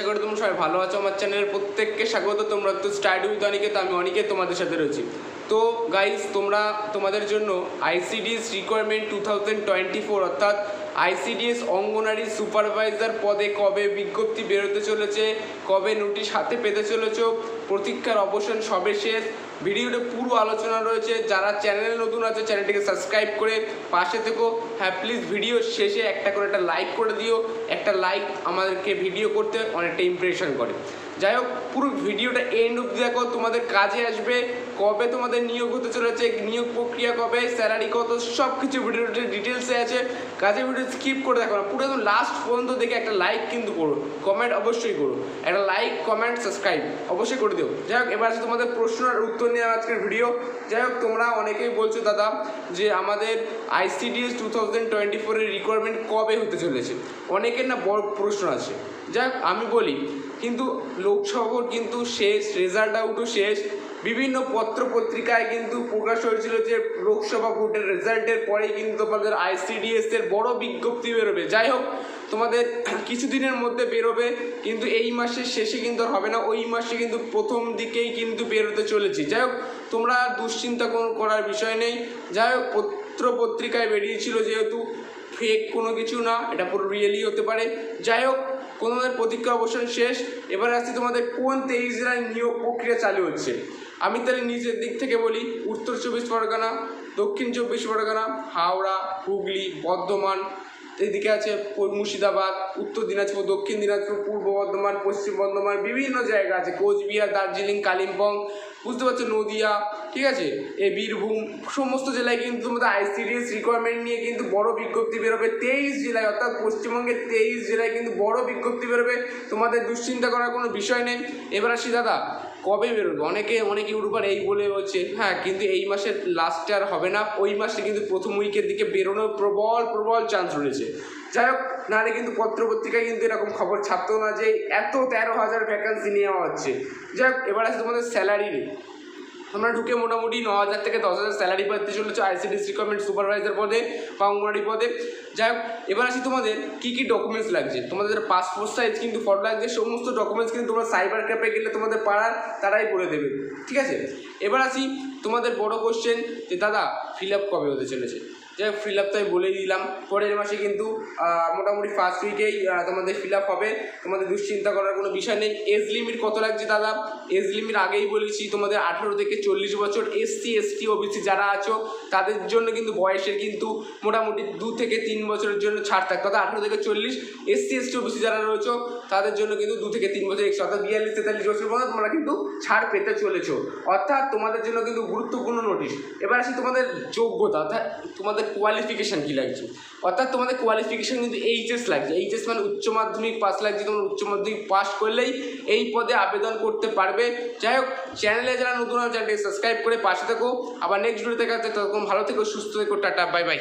আশা করি তোমরা সবাই ভালো আছো আমার চ্যানেলের প্রত্যেককে স্বাগত। তোমরা তো স্টার্ট উইথ অনিকেত আমি অনিকে তোমাদের সাথে রয়েছি। তো গাইস তোমরা তোমাদের জন্য ICDS requirement two thousand twenty four অর্থাৎ আইসিডিএস অঙ্গনারী সুপারভাইজার পদে কবে বিজ্ঞপ্তি বেরোতে চলেছে, কবে নোটিশ হাতে পেতে চলেছো প্রতীক্ষার অবসান সবে শেষ। ভিডিওটা পুরো আলোচনা রয়েছে। যারা চ্যানেলে নতুন আছে, চ্যানেলটিকে সাবস্ক্রাইব করে পাশে থেকো। হ্যাঁ প্লিজ ভিডিও শেষে একটা করে একটা লাইক করে দিও। একটা লাইক আমাদেরকে ভিডিও করতে অনেকটা ইমপ্রেশন করে। যাই হোক, পুরো ভিডিওটা এন্ড অব্দি দেখো। তোমাদের কাজে আসবে। কবে তোমাদের নিয়োগ হতে চলেছে, নিয়োগ প্রক্রিয়া কবে স্যালারি কত সব কিছু ভিডিওতে ডিটেলসে আছে। কাজে ভিডিও স্কিপ করে দেখো না, পুরো একদম লাস্ট পর্যন্ত দেখে একটা লাইক কিন্তু করো কমেন্ট অবশ্যই করো। একটা লাইক কমেন্ট সাবস্ক্রাইব অবশ্যই করে দিও। যাই হোক, এবার আছে তোমাদের প্রশ্ন আর উত্তর নিয়ে আজকের ভিডিও যাই হোক, তোমরা অনেকেই বলছো দাদা যে আমাদের আইসিডিএস টু থাউজেন্ড টোয়েন্টি ফোরের রিকোয়ারমেন্ট কবে হতে চলেছে? অনেকের না বড় প্রশ্ন আছে। যাই হোক, আমি বলি, কিন্তু লোকসভার কিন্তু শেষ রেজাল্ট আউটও শেষ। বিভিন্ন পত্র পত্রিকায় কিন্তু প্রকাশ হয়েছিল যে লোকসভা ভোটের রেজাল্টের পরেই কিন্তু তোমাদের আইসিডিএস এর বড় বিজ্ঞপ্তি বেরোবে। যাই হোক, তোমাদের কিছুদিনের মধ্যে বেরোবে, কিন্তু এই মাসের শেষে কিন্তু হবে না। ওই মাসে কিন্তু প্রথম দিকেই কিন্তু বেরোতে চলেছি। যাই হোক, তোমরা দুশ্চিন্তা করার বিষয় নেই। যাই হোক, পত্র পত্রিকায় বেরিয়েছিল যেহেতু ফেক কোনো কিছু না, এটা পুরো রিয়েলি হতে পারে। যাই হোক তোমাদের প্রতীক্ষা অবসান শেষ। এবার আসছি তোমাদের কোন তেইশ জেলায় নিয়োগ প্রক্রিয়া চালু হচ্ছে? আমি তাহলে নিজের দিক থেকে বলি, উত্তর চব্বিশ পরগনা, দক্ষিণ চব্বিশ পরগনা, হাওড়া, হুগলি, বর্ধমান, এদিকে আছে মুর্শিদাবাদ, উত্তর দিনাজপুর, দক্ষিণ দিনাজপুর, পূর্ব বর্ধমান, পশ্চিম বর্ধমান, বিভিন্ন জায়গা আছে। কোচবিহার, দার্জিলিং, কালিম্পং বুঝতে পারছ? নদিয়া, ঠিক আছে? এ বীরভূম, সমস্ত জেলায় কিন্তু তোমাদের আইসিডিএস রিকোয়ারমেন্ট নিয়ে কিন্তু বড় বিজ্ঞপ্তি বেরোবে। তেইশ জেলায়, অর্থাৎ পশ্চিমবঙ্গের তেইশ জেলায় কিন্তু বড় বিজ্ঞপ্তি বেরোবে। তোমাদের দুশ্চিন্তা করার কোনো বিষয় নেই। এবার আসি, দাদা, কবে বেরোবে? অনেকে, অনেক ইউটিউবার এই বলে বলছে হ্যাঁ কিন্তু এই মাসের লাস্টে আর হবে না। ওই মাসে কিন্তু প্রথম উইকের দিকে বেরোনোর প্রবল প্রবল চান্স রয়েছে। যাই হোক নাহলে কিন্তু পত্র পত্রিকায় কিন্তু এরকম খবর ছাপতো না যে এত তেরো হাজার ভ্যাকান্সি নেওয়া হচ্ছে। যাই হোক এবার আছে তোমাদের স্যালারি তোমরা ঢুকে মোটামুটি ন হাজার থেকে দশ হাজার স্যালারি পাতে চলেছো আইসিডিএস রিকোয়ারমেন্ট সুপারভাইজার পদে বা পদে। যাই হোক এবার আসি তোমাদের কী কী ডকুমেন্টস লাগছে? তোমাদের পাসপোর্ট সাইজ কিন্তু ফটো লাগছে, সমস্ত ডকুমেন্টস কিন্তু তোমরা সাইবার ক্যাফে গেলে তোমাদের পাড়ার তারাই করে দেবে, ঠিক আছে? এবার আসি তোমাদের বড় কোশ্চেন যে, দাদা ফিল আপ কবে হতে চলেছে? যাই ফিল আপ তো আমি বলেই দিলাম। পরের মাসে কিন্তু মোটামুটি ফার্স্ট উইকেই তোমাদের ফিল আপ হবে। তোমাদের দুশ্চিন্তা করার কোনো বিষয় নেই। এজ লিমিট কত লাগছে দাদা? এজ লিমিট আগেই বলেছি, তোমাদের আঠেরো থেকে চল্লিশ বছর এসসি এসটি ওবিসি যারা আছো, তাদের জন্য কিন্তু বয়সের কিন্তু মোটামুটি দু থেকে তিন বছরের জন্য ছাড় থাকবে অর্থাৎ আঠেরো থেকে চল্লিশ এসসি এসটি ওবিসি যারা রয়েছে, তাদের জন্য কিন্তু দু থেকে তিন বছর এক্সট্রা অর্থাৎ বিয়াল্লিশ, তেতাল্লিশ বছর পর্যন্ত তোমরা কিন্তু ছাড় পেতে চলেছো। অর্থাৎ তোমাদের জন্য কিন্তু গুরুত্বপূর্ণ নোটিশ এবার আসি তোমাদের যোগ্যতা। অর্থাৎ তোমাদের কোয়ালিফিকেশান কী লাগছে? অর্থাৎ তোমাদের কোয়ালিফিকেশান কিন্তু এইচএস লাগছে। এইচএস মানে উচ্চ মাধ্যমিক পাস লাগছে, তোমার উচ্চ মাধ্যমিক পাস করলেই এই পদে আবেদন করতে পারবে। যাই হোক চ্যানেলে যারা নতুন চ্যানেলটি সাবস্ক্রাইব করে পাশে থেকো। আবার নেক্সট ভিডিও দেখা যাচ্ছে তখন ভালো থেকো, সুস্থ থেকো, টাটা বাই বাই